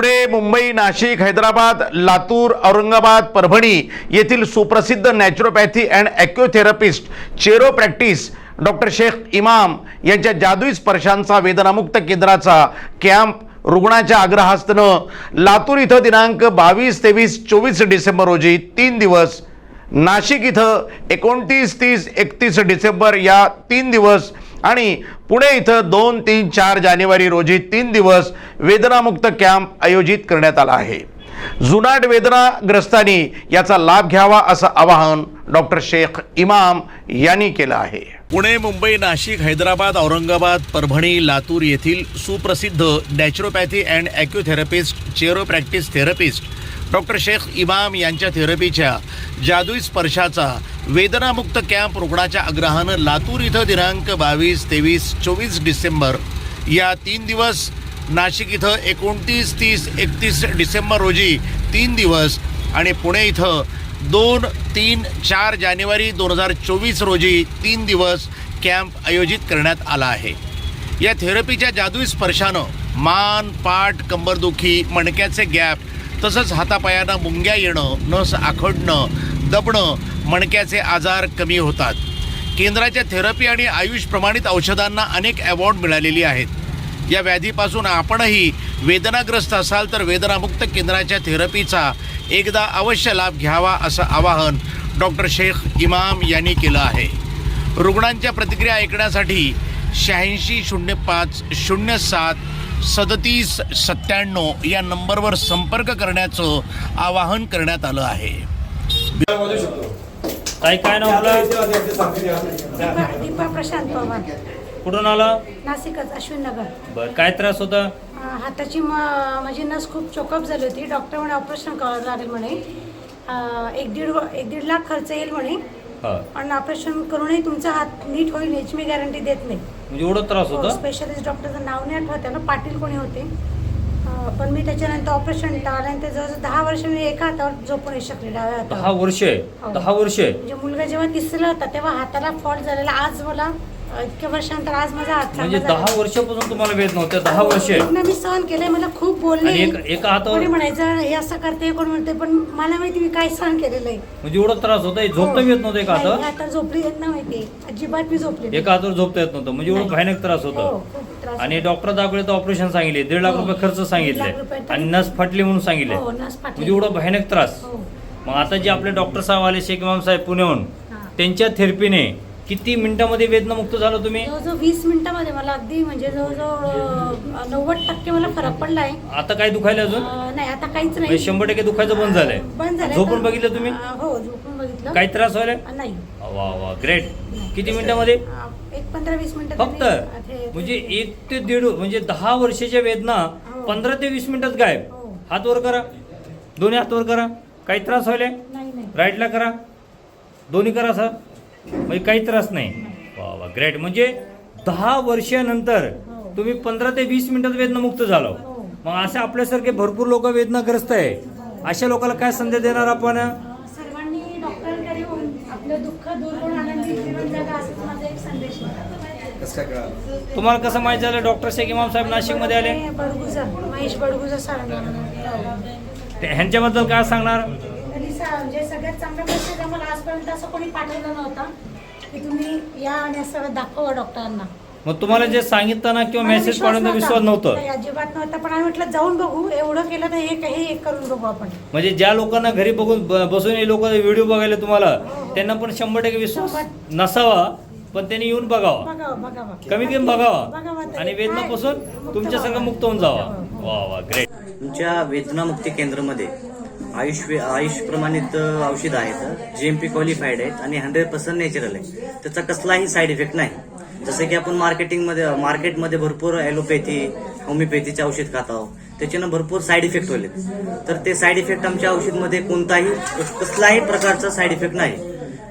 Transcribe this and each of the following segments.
पुणे मुंबई नाशिक हैदराबाद लातूर औरंगाबाद परभणी येथील सुप्रसिद्ध naturopathy and acutherapist chiro practice doctor Sheikh Imam यांच्या जादुई स्पर्शांचा वेदनामुक्त केंद्राचा कॅम्प रुग्णाच्या आग्रहास्तनं लातूर इथं दिनांक बावीस तेवीस चोवीस डिसेंबर रोजी तीन दिवस नाशिक इथं एकोणतीस तीस एकतीस डिसेंबर या तीन दिवस आणि पुणे इथं दोन तीन चार जानेवारी रोजी तीन दिवस वेदनामुक्त कॅम्प आयोजित करण्यात आला आहे. जुनाट वेदनाग्रस्तांनी याचा लाभ घ्यावा असं आवाहन डॉक्टर शेख इमाम यांनी केलं आहे. पुणे मुंबई नाशिक हैदराबाद औरंगाबाद परभणी लातूर येथील सुप्रसिद्ध naturopathy and acutherapist chiro practice therapist doctor Sheikh Imam यांच्या थेरपीच्या जादुई स्पर्शाचा वेदनामुक्त कॅम्प रुग्णाच्या आग्रहानं लातूर इथं दिनांक बावीस तेवीस चोवीस डिसेंबर या तीन दिवस नाशिक इथं एकोणतीस तीस एकतीस डिसेंबर रोजी तीन दिवस आणि पुणे इथं दोन तीन चार जानेवारी दोन हजार चोवीस रोजी तीन दिवस कॅम्प आयोजित करण्यात आला आहे. या थेरपीच्या जादुई स्पर्शानं मान पाठ कंबरदुखी मणक्याचे गॅप तसंच हातापायांना मुंग्या येणं नस आखडणं दबणं मणक्याचे आजार कमी होतात. केंद्राच्या थेरपी आणि आयुष प्रमाणित औषधांना अनेक अवॉर्ड मिळालेली आहेत. या व्याधीपासून आपणही वेदनाग्रस्त असाल तर वेदनामुक्त केंद्राच्या थेरपीचा एकदा अवश्य लाभ घ्यावा असं आवाहन डॉक्टर शेख इमाम यांनी केलं आहे. रुग्णांच्या प्रतिक्रिया ऐकण्यासाठी शहाऐंशी शून्य पाच शून्य सात सदतीस सत्त्याण्णव या नंबरवर संपर्क करण्याचं आवाहन करण्यात आलं आहे. काय नाव आपलं? दीपा दीपा प्रशांत पवार. कुठून आला? नाशिकच अश्विन नगर बर काय त्रास होता? अं, हाताची म- माझी नस खूप चोकअप झाली होती. डॉक्टर म्हणे ऑपरेशन करावं लागेल म्हणे. अं, एक दीड व- एक दीड लाख खर्च येईल म्हणे. हा. पण ऑपरेशन करूनही तुमचा हात नीट होईल याची मी गॅरंटी देत नाही. म्हणजे एवढं त्रास होता? स्पेशलिस्ट डॉक्टरचं नाव नाही आठवत ना पाटील कोणी होते. अं, पण मी त्याच्यानंतर ऑपरेशन टाळल्यानंतर जवळजवळ दहा वर्ष मी एका हातावर झोपू नाही शकले डाव्या दहा वर्ष? आहे हो. दहा वर्ष? आहे म्हणजे मुलगा जेव्हा तिसरीला होता तेव्हा हाताला फॉल्ट झालेला. आज मला इतक्या वर्षानंतर आज माझा हात म्हणजे दहा. वर्षापासून तुम्हाला वेद नव्हत्या दहा वर्ष पूर्ण मी सहन केलंय मला खूप बोलले आणि एका- एका हातावर- कोणी म्हणायचं हे असं करते कोण म्हणते पण मला माहिती मी काय सहन केलेलं आहे म्हणजे एवढा त्रास होता झोपता बी येत नव्हतं एका नाही, आता झोपली येत नाही माहिती अजिबात मी झोपली. एका हातावर झोपता येत नव्हतं म्हणजे एवढं नाही. भयानक त्रास हो, होता त्रास आणि डॉक्टर दाखवले तर ऑपरेशन सांगितले दीड लाख हो. रुपये खर्च दीड सांगितले रुपये आणि नस फाटली म्हणून सांगितले हो, नस फाटली. म्हणजे एवढा भयानक त्रास हो. मग आता जे आपले डॉक्टर साहेब आले शेख इमाम साहेब पुण्याहून हा. त्यांच्या थेरपीने किती मिनिटामध्ये वेदनामुक्त झालं तुम्ही? जवळजवळ वीस मिनिटामध्ये मला अगदी म्हणजे जवळजवळ नव्वद टक्के मला फरक पडलाय आता काय दुखायला अजून? अं, नाही आता काहीच म्हणजे नाही शंभर टक्के दुखायचं बंद झालंय. बंद झालंय झोपून तर- बघितलं तुम्ही? अं, हो झोपून बघितलं. काही त्रास व्हायला? अं, नाही. वा वा ग्रेट किती मिनिटामध्ये? अं, एक पंधरा वीस मिनिटं फक्त? त्यांनी- ते- म्हणजे एक ते दीड म्हणजे दहा वर्षाच्या वेदना हो. पंधरा ते वीस मिनिटात गायब. हो. हात वर करा. दोन्ही हात वर करा. काही त्रास व्हायला? नाही नाही. राईटला करा. दोन्ही करा सर म्हणजे काही त्रास नाही. वा वा ग्रेट म्हणजे दहा वर्षानंतर हो. तुम्ही पंधरा ते वीस मिनिटात वेदनामुक्त झालो. हो. मग असे आपल्यासारखे भरपूर लोक वेदनाग्रस्त आहे. अशा लोकांना काय संदेश देणार आपण? सर्वांनी डॉक्टरांकडे येऊन आपलं दुःख दूर करून आनंदी जीवन जगा असं माझा एक संदेश आहे. तुम्हाला कसं माहिती झालं? डॉक्टर शेख इमाम साहेब नाशिकमध्ये आले? ते बडगुजर महेश बडगुजर सरांना ते ह्यांच्याबद्दल काय सांगणार? म्हणजे सगळ्यात चांगला मेसेज आम्हाला आजपर्यंत असं कोणी पाठवलं नव्हतं की तुम्ही या आणि असं दाखवा डॉक्टरांना. मग तुम्हाला जे सांगितलं ना किंवा मला मेसेज विश्वास पाठवून विश्वास नव्हतं. अजिबात नव्हता पण आम्ही म्हटलं जाऊन बघू एवढं केलं तर हे काही एक करून बघू आपण. म्हणजे ज्या लोकांना घरी बघून ब- बसून हे लोक व्हिडिओ बघायला तुम्हाला त्यांना पण शंभर टक्के विश्वास नसावा पण त्यांनी येऊन बघावा. बघावं बघावं. कमीत कमी बघावं. बघावा तरी. आणि वेदनापासून मुक्त तुमच्या संग व्हावं. मुक्त होऊन जावा. हो, हो. वा वा ग्रेट तुमच्या वेदनामुक्ती केंद्रामध्ये आयुष आयुष प्रमाणित औषध आहेत. जी एम पी क्वालिफाईड आहेत आणि हंड्रेड पर्सेंट नॅचरल आहे त्याचा कसलाही साईड इफेक्ट नाही. जसं की आपण मार्केटिंगमध्ये मार्केटमध्ये भरपूर ॲलोपॅथी होमिओपॅथीचे औषध खात आहोत. त्याच्यानं भरपूर साईड इफेक्ट होले तर ते साईड इफेक्ट आमच्या औषधमध्ये कोणताही कसलाही प्रकारचा साईड इफेक्ट नाही.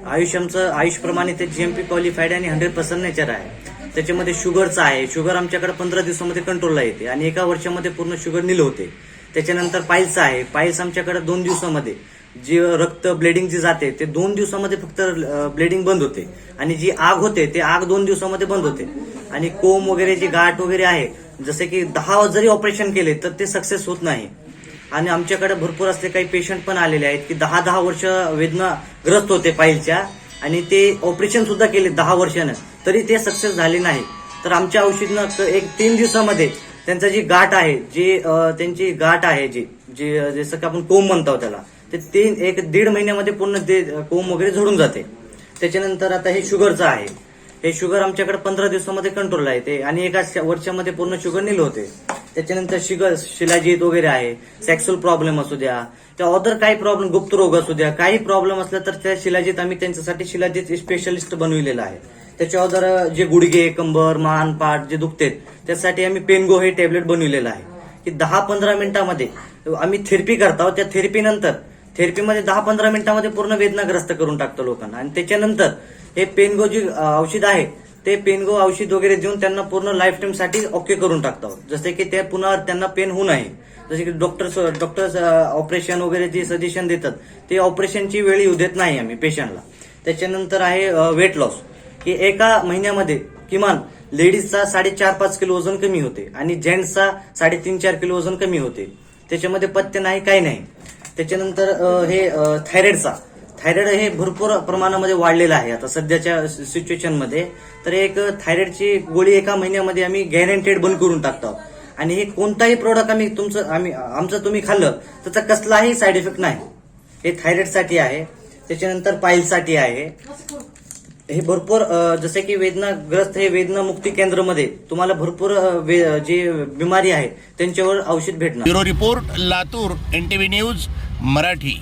आयुष आमचं आयुषप्रमाणे ते जी एम पी क्वालिफाईड आणि हंड्रेड पर्सेंट नेचर आहे. त्याच्यामध्ये शुगरचं आहे. शुगर आमच्याकडे पंधरा दिवसामध्ये कंट्रोलला येते आणि एका वर्षामध्ये पूर्ण शुगर निल होते. त्याच्यानंतर पाईल्स आहे. पाईल्स आमच्याकडे दोन दिवसामध्ये. जे रक्त ब्लेडिंग जी जाते ते दोन दिवसामध्ये फक्त ब्लेडिंग बंद होते. आणि जी आग होते ते आग दोन दिवसामध्ये बंद होते. आणि कोम वगैरे जी गाठ वगैरे आहे जसे की दहा जरी ऑपरेशन केले तर ते सक्सेस होत नाही. आणि आमच्याकडे भरपूर असले काही पेशंट पण आलेले आहेत की दहा दहा वर्ष वेदना ग्रस्त होते पायलच्या. आणि ते ऑपरेशन सुद्धा केले दहा वर्षानं. तरी ते सक्सेस झाले नाही. तर आमच्या औषधनं एक तीन दिवसामध्ये त्यांचा जी गाठ आहे जी त्यांची गाठ आहे जी जी जसं की आपण कोंब म्हणतो त्याला ते तीन एक दीड महिन्यामध्ये पूर्ण ते कोंब वगैरे झडून जाते. त्याच्यानंतर आता हे शुगरचं आहे. हे शुगर आमच्याकडे पंधरा दिवसामध्ये कंट्रोल आहे ते आणि एका वर्षामध्ये पूर्ण शुगर नील होते. त्याच्यानंतर शुगर शिलाजीत वगैरे आहे सेक्सुअल प्रॉब्लेम असू द्या त्या अदर काही प्रॉब्लेम गुप्त रोग असू द्या काही प्रॉब्लेम असला तर त्या शिलाजीत आम्ही त्यांच्यासाठी शिलाजीत स्पेशलिस्ट बनविलेला आहे. त्याच्या अदर जे गुडघे कंबर मान पाठ जे दुखतेत त्यासाठी आम्ही पेनगो हे टॅबलेट बनविलेलं आहे. की दहा पंधरा मिनिटामध्ये आम्ही थेरपी करतो त्या थेरपी नंतर थेरपीमध्ये दहा पंधरा मिनिटामध्ये पूर्ण वेदनाग्रस्त करून टाकतो लोकांना. आणि त्याच्यानंतर हे पेनगो जे औषध आहे ते पेनगो औषध वगैरे देऊन त्यांना पूर्ण लाईफ टाईमसाठी ओके करून टाकतो जसे की ते पुन्हा त्यांना पेन होऊ नये. जसे की डॉक्टर डॉक्टर्स ऑपरेशन वगैरे जे सजेशन देतात ते ऑपरेशनची वेळ येऊ देत नाही आम्ही पेशंटला त्याच्यानंतर आहे वेट लॉस की एका महिन्यामध्ये किमान लेडीजचा साडेचार पाच किलो वजन कमी होते आणि जेंट्सचा साडेतीन चार किलो वजन कमी होते. त्याच्यामध्ये पथ्य नाही काही नाही. त्याच्यानंतर हे थायरॉइडचा थायरॉइड हे भरपूर प्रमाणामध्ये वाढलेलं आहे. आता सध्याच्या सिच्युएशनमध्ये तर एक थायरॉइडची गोळी एका महिन्यामध्ये आम्ही गॅरंटेड बंद करून टाकतो. आणि हे कोणताही प्रोडक्ट आम्ही तुमचं आम्ही आमचं तुम्ही खाल्लं त्याचा कसलाही साईड इफेक्ट नाही. हे थायरॉइडसाठी आहे. त्याच्यानंतर पाईलसाठी आहे. हे भरपूर जसे की वेदनाग्रस्त हे वेदना मुक्ती केंद्रामध्ये तुम्हाला भरपूर वे- जे बिमारी आहे त्यांच्यावर औषध भेटणार. Bureau report Latur NTV news Marathi.